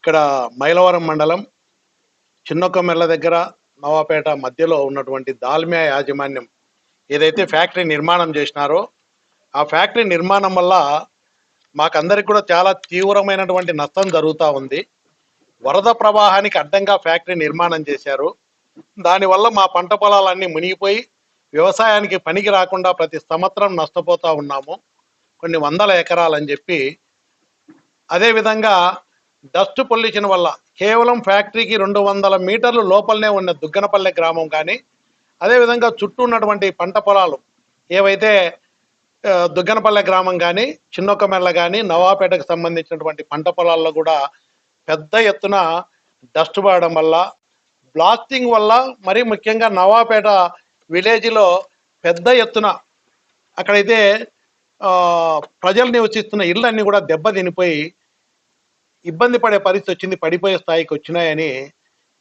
ఇక్కడ మైలవరం మండలం చిన్నొక్కమెల్ల దగ్గర నవాపేట మధ్యలో ఉన్నటువంటి దాల్మియా యాజమాన్యం ఏదైతే ఫ్యాక్టరీ నిర్మాణం చేసినారో ఆ ఫ్యాక్టరీ నిర్మాణం వల్ల మాకందరికి కూడా చాలా తీవ్రమైనటువంటి నష్టం జరుగుతూ ఉంది. వరద ప్రవాహానికి అడ్డంగా ఫ్యాక్టరీ నిర్మాణం చేశారు. దానివల్ల మా పంట పొలాలన్నీ మునిగిపోయి వ్యవసాయానికి పనికి రాకుండా ప్రతి సంవత్సరం నష్టపోతూ ఉన్నాము. కొన్ని వందల ఎకరాలని చెప్పి అదేవిధంగా డస్ట్ పొల్యూషన్ వల్ల కేవలం ఫ్యాక్టరీకి రెండు వందల మీటర్లు లోపలనే ఉన్న దుగ్గనపల్లె గ్రామం కానీ అదేవిధంగా చుట్టూ ఉన్నటువంటి పంట పొలాలు ఏవైతే దుగ్గనపల్లె గ్రామం కానీ చిన్నొక్కమెల్ల కానీ నవాపేటకు సంబంధించినటువంటి పంట పొలాల్లో కూడా పెద్ద ఎత్తున డస్ట్ పడడం వల్ల బ్లాస్టింగ్ వల్ల మరీ ముఖ్యంగా నవాపేట విలేజ్లో పెద్ద ఎత్తున అక్కడైతే ప్రజలు నివసిస్తున్న ఇళ్ళన్నీ కూడా దెబ్బతినిపోయి ఇబ్బంది పడే పరిస్థితి వచ్చింది పడిపోయే స్థాయికి వచ్చినాయని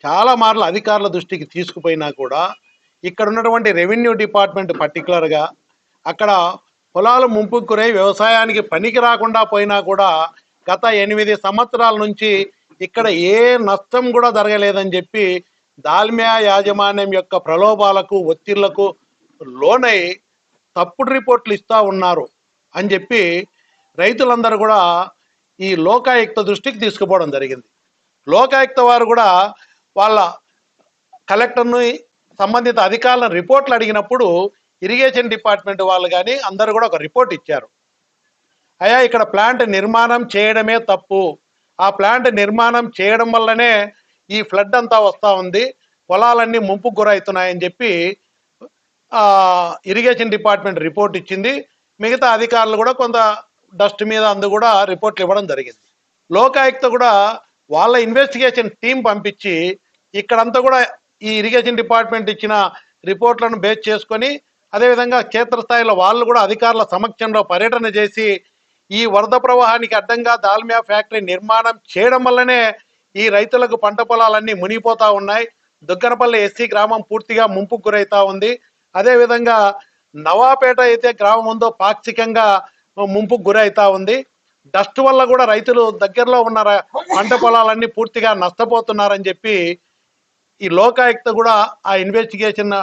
చాలా మార్లు అధికారుల దృష్టికి తీసుకుపోయినా కూడా ఇక్కడ ఉన్నటువంటి రెవెన్యూ డిపార్ట్మెంట్ పర్టికులర్గా అక్కడ పొలాలు ముంపుకు గురై వ్యవసాయానికి పనికి రాకుండా పోయినా కూడా గత ఎనిమిది సంవత్సరాల నుంచి ఇక్కడ ఏ నష్టం కూడా జరగలేదని చెప్పి దాల్మియా యాజమాన్యం యొక్క ప్రలోభాలకు ఒత్తిళ్ళకు లోనై తప్పుడు రిపోర్ట్లు ఇస్తూ ఉన్నారు అని చెప్పి రైతులందరూ కూడా ఈ లోకాయుక్త దృష్టికి తీసుకుపోవడం జరిగింది. లోకాయుక్త వారు కూడా వాళ్ళ కలెక్టర్ను సంబంధిత అధికారులను రిపోర్ట్లు అడిగినప్పుడు ఇరిగేషన్ డిపార్ట్మెంట్ వాళ్ళు కానీ అందరూ కూడా ఒక రిపోర్ట్ ఇచ్చారు. అయ్యా ఇక్కడ ప్లాంట్ నిర్మాణం చేయడమే తప్పు. ఆ ప్లాంట్ నిర్మాణం చేయడం వల్లనే ఈ ఫ్లడ్ అంతా వస్తూ ఉంది. పొలాలన్నీ ముంపుకు గురవుతున్నాయని చెప్పి ఇరిగేషన్ డిపార్ట్మెంట్ రిపోర్ట్ ఇచ్చింది. మిగతా అధికారులు కూడా కొంత డస్ట్ మీద అందు కూడా రిపోర్ట్లు ఇవ్వడం జరిగింది. లోకాయుక్త కూడా వాళ్ళ ఇన్వెస్టిగేషన్ టీం పంపించి ఇక్కడంతా కూడా ఈ ఇరిగేషన్ డిపార్ట్మెంట్ ఇచ్చిన రిపోర్ట్లను బేస్ చేసుకొని అదేవిధంగా క్షేత్రస్థాయిలో వాళ్ళు కూడా అధికారుల సమక్షంలో పర్యటన చేసి ఈ వరద ప్రవాహానికి అడ్డంగా దాల్మియా ఫ్యాక్టరీ నిర్మాణం చేయడం వల్లనే ఈ రైతులకు పంట పొలాలన్నీ మునిగిపోతూ ఉన్నాయి. దుగ్గనపల్లి ఎస్సీ గ్రామం పూర్తిగా ముంపుకు గురవుతా ఉంది. అదేవిధంగా నవాపేట అయితే గ్రామం ఉందో పాక్షికంగా ముంపుకు గురవుతా ఉంది. డస్ట్ వల్ల కూడా రైతులు దగ్గరలో ఉన్న పంట పొలాలన్నీ పూర్తిగా నష్టపోతున్నారని చెప్పి ఈ లోకాయుక్త కూడా ఆ ఇన్వెస్టిగేషన్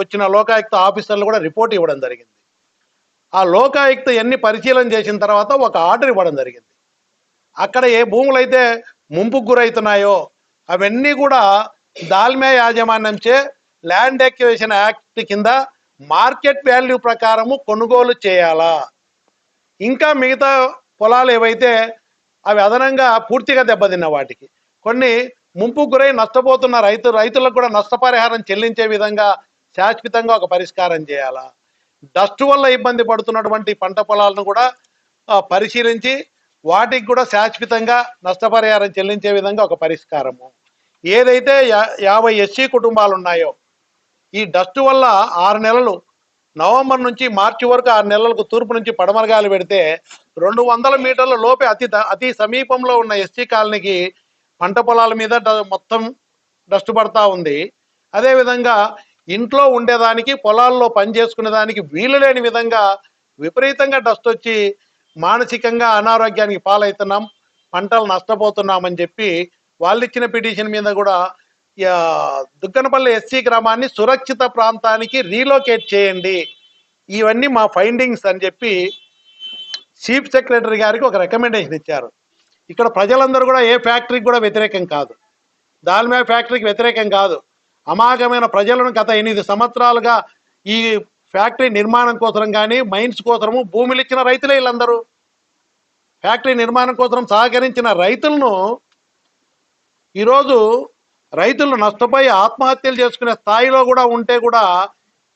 వచ్చిన లోకాయుక్త ఆఫీసర్లు కూడా రిపోర్ట్ ఇవ్వడం జరిగింది. ఆ లోకాయుక్త ఎన్ని పరిశీలన చేసిన తర్వాత ఒక ఆర్డర్ ఇవ్వడం జరిగింది. అక్కడ ఏ భూములు అయితే ముంపుకు గురవుతున్నాయో అవన్నీ కూడా దాల్మే యాజమాన్యంచే ల్యాండ్ ఎక్యువేషన్ యాక్ట్ కింద మార్కెట్ వాల్యూ ప్రకారము కొనుగోలు చేయాలా? ఇంకా మిగతా పొలాలు ఏవైతే అవి అదనంగా పూర్తిగా దెబ్బతిన్న వాటికి. కొన్ని ముంపు గురై నష్టపోతున్న రైతు రైతులకు కూడా నష్టపరిహారం చెల్లించే విధంగా శాశ్వతంగా ఒక పరిష్కారం చేయాలా? డస్ట్ వల్ల ఇబ్బంది పడుతున్నటువంటి పంట పొలాలను కూడా పరిశీలించి వాటికి కూడా శాశ్వతంగా నష్టపరిహారం చెల్లించే విధంగా ఒక పరిష్కారము. ఏదైతే యా- యాభై ఎస్సీ కుటుంబాలు ఉన్నాయో ఈ డస్ట్ వల్ల ఆరు నెలలు నవంబర్ నుంచి మార్చి వరకు ఆరు నెలలకు తూర్పు నుంచి పడమర గాలి పెడితే రెండు వందల మీటర్ల లోపే అతి అతి సమీపంలో ఉన్న ఎస్టీ కాలనీకి పంట పొలాల మీద డ- మొత్తం డస్ట్ పడతా ఉంది. అదేవిధంగా ఇంట్లో ఉండేదానికి పొలాల్లో పని చేసుకునే దానికి వీలు లేని విధంగా విపరీతంగా డస్ట్ వచ్చి మానసికంగా అనారోగ్యానికి పాలవుతున్నాం పంటలు నష్టపోతున్నామని చెప్పి వాళ్ళు ఇచ్చిన పిటిషన్ మీద కూడా దుగ్గనపల్లి ఎస్సీ గ్రామాన్ని సురక్షిత ప్రాంతానికి రీలోకేట్ చేయండి. ఇవన్నీ మా ఫైండింగ్స్ అని చెప్పి చీఫ్ సెక్రటరీ గారికి ఒక రికమెండేషన్ ఇచ్చారు. ఇక్కడ ప్రజలందరూ కూడా ఏ ఫ్యాక్టరీకి కూడా వ్యతిరేకం కాదు. దాల్మే ఫ్యాక్టరీకి వ్యతిరేకం కాదు. అమాగమైన ప్రజలను గత ఎనిమిది సంవత్సరాలుగా ఈ ఫ్యాక్టరీ నిర్మాణం కోసం కానీ మైన్స్ కోసము భూములు ఇచ్చిన రైతులే వీళ్ళందరూ. ఫ్యాక్టరీ నిర్మాణం కోసం సహకరించిన రైతులను ఈరోజు రైతులు నష్టపోయి ఆత్మహత్యలు చేసుకునే స్థాయిలో కూడా ఉంటే కూడా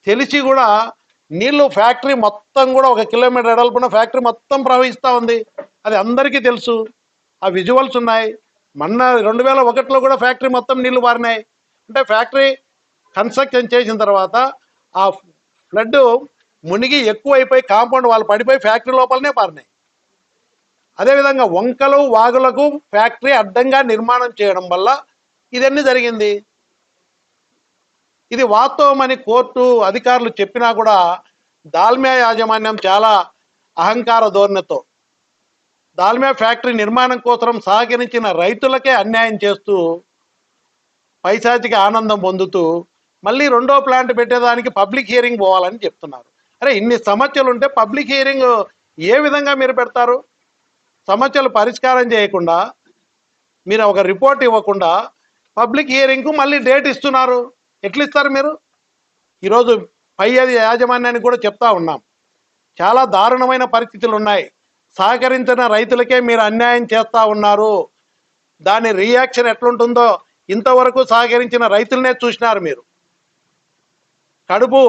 తెలిసి కూడా నీళ్ళు ఫ్యాక్టరీ మొత్తం కూడా ఒక కిలోమీటర్ ఎడల్పున ఫ్యాక్టరీ మొత్తం ప్రవహిస్తూ ఉంది. అది అందరికీ తెలుసు. ఆ విజువల్స్ ఉన్నాయి. మొన్న రెండు వేల ఒకటిలో కూడా ఫ్యాక్టరీ మొత్తం నీళ్ళు పారినాయి. అంటే ఫ్యాక్టరీ కన్స్ట్రక్షన్ చేసిన తర్వాత ఆ ఫ్లడ్ మునిగి ఎక్కువైపోయి కాంపౌండ్ వాళ్ళు పడిపోయి ఫ్యాక్టరీ లోపలనే పారినాయి. అదేవిధంగా వంకలు వాగులకు ఫ్యాక్టరీ అడ్డంగా నిర్మాణం చేయడం వల్ల ఇదన్నీ జరిగింది? ఇది వాస్తవం అని కోర్టు అధికారులు చెప్పినా కూడా దాల్మియా యాజమాన్యం చాలా అహంకార ధోరణితో దాల్మియా ఫ్యాక్టరీ నిర్మాణం కోసం సహకరించిన రైతులకే అన్యాయం చేస్తూ పైశాచిక ఆనందం పొందుతూ మళ్ళీ రెండో ప్లాంట్ పెట్టేదానికి పబ్లిక్ హియరింగ్ పోవాలని చెప్తున్నారు. అరే ఇన్ని సమస్యలు ఉంటే పబ్లిక్ హియరింగ్ ఏ విధంగా మీరు పెడతారు? సమస్యలు పరిష్కారం చేయకుండా మీరు ఒక రిపోర్ట్ ఇవ్వకుండా పబ్లిక్ హియరింగ్కు మళ్ళీ డేట్ ఇస్తున్నారు. ఎట్లిస్తారు మీరు? ఈరోజు పై అది యాజమాన్యానికి కూడా చెప్తా ఉన్నాం. చాలా దారుణమైన పరిస్థితులు ఉన్నాయి. సహకరించిన రైతులకే మీరు అన్యాయం చేస్తూ ఉన్నారు. దాని రియాక్షన్ ఎట్లుంటుందో ఇంతవరకు సహకరించిన రైతులనే చూసినారు మీరు. కడుపు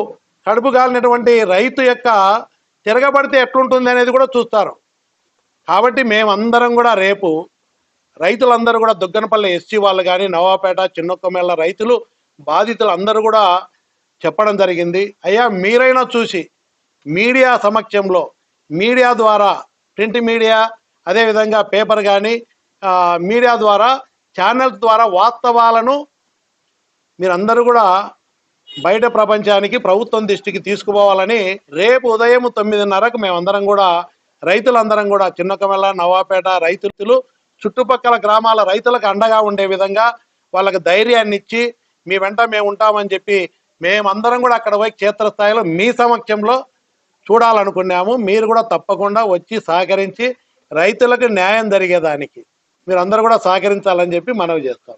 కడుపు కాలినటువంటి రైతు యొక్క తిరగబడితే ఎట్లుంటుంది అనేది కూడా చూస్తారు. కాబట్టి మేమందరం కూడా రేపు రైతులందరూ కూడా దుగ్గనపల్లి ఎస్సీ వాళ్ళు కానీ నవాపేట చిన్నొక్కమేళ్ళ రైతులు బాధితులు అందరూ కూడా చెప్పడం జరిగింది. అయ్యా మీరైనా చూసి మీడియా సమక్షంలో మీడియా ద్వారా ప్రింట్ మీడియా అదేవిధంగా పేపర్ కానీ మీడియా ద్వారా ఛానల్స్ ద్వారా వాస్తవాలను మీరందరూ కూడా బయట ప్రపంచానికి ప్రభుత్వం దృష్టికి తీసుకుపోవాలని రేపు ఉదయం తొమ్మిదిన్నరకు మేమందరం కూడా రైతులందరం కూడా చిన్నకమెల్ల నవాపేట రైతులు చుట్టుపక్కల గ్రామాల రైతులకు అండగా ఉండే విధంగా వాళ్ళకి ధైర్యాన్ని ఇచ్చి మీ వెంట మేము ఉంటామని చెప్పి మేమందరం కూడా అక్కడ పోయి క్షేత్రస్థాయిలో మీ సమక్షంలో చూడాలనుకున్నాము. మీరు కూడా తప్పకుండా వచ్చి సహకరించి రైతులకు న్యాయం జరిగేదానికి. మీరు అందరూ కూడా సహకరించాలని చెప్పి మనవి చేస్తాం